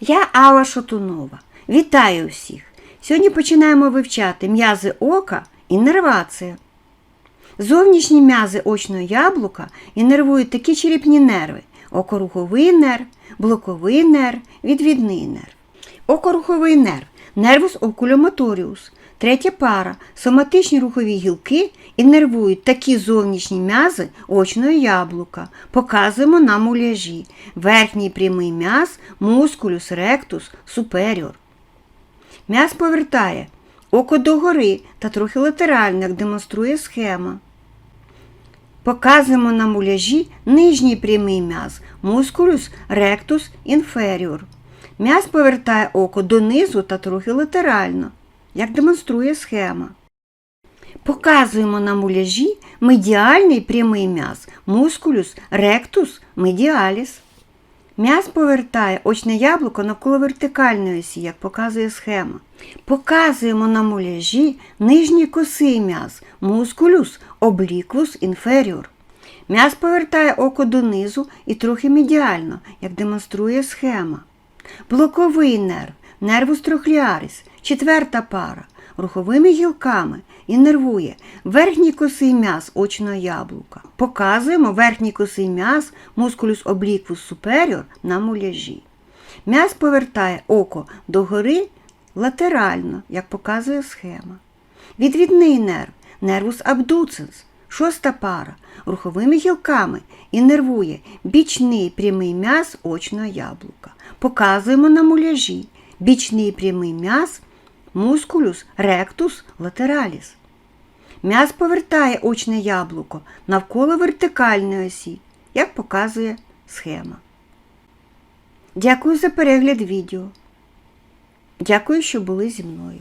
Я Алла Шатунова. Вітаю всіх! Сьогодні починаємо вивчати м'язи ока і нервація. Зовнішні м'язи очного яблука інервують такі черепні нерви: окоруховий нерв, блоковий нерв, відвідний нерв. Окоруховий нерв нервус окуломоторіус. Третя пара соматичні рухові гілки інервують такі зовнішні м'язи очного яблука. Показуємо на муляжі. Верхній прямий м'яз мускулюс ректус суперіор. М'яз повертає око догори та трохи латерально, як демонструє схема. Показуємо на муляжі нижній прямий м'яз мускулюс ректус інферіор. М'яз повертає око донизу та трохи латерально, як демонструє схема. Показуємо на муляжі медіальний прямий м'яз мускулюс ректус медіаліс. М'яз повертає очне яблуко навколо вертикальної осі, як показує схема. Показуємо на муляжі нижній косий м'яз мускулюс обліквус інферіор. М'яз повертає око донизу і трохи медіально, як демонструє схема. Блоковий нерв, нервус трохліарис, четверта пара, руховими гілками інервує верхній косий м'яз очного яблука. Показуємо верхній косий м'яз мускулюс обліквус суперіор на муляжі. М'яз повертає око догори латерально, як показує схема. Відвідний нерв, нервус абдуценс, шоста пара, руховими гілками інервує бічний прямий м'яз очного яблука. Показуємо на муляжі бічний прямий м'яз мускулюс ректус латераліс. М'яз повертає очне яблуко навколо вертикальної осі, як показує схема. Дякую за перегляд відео. Дякую, що були зі мною.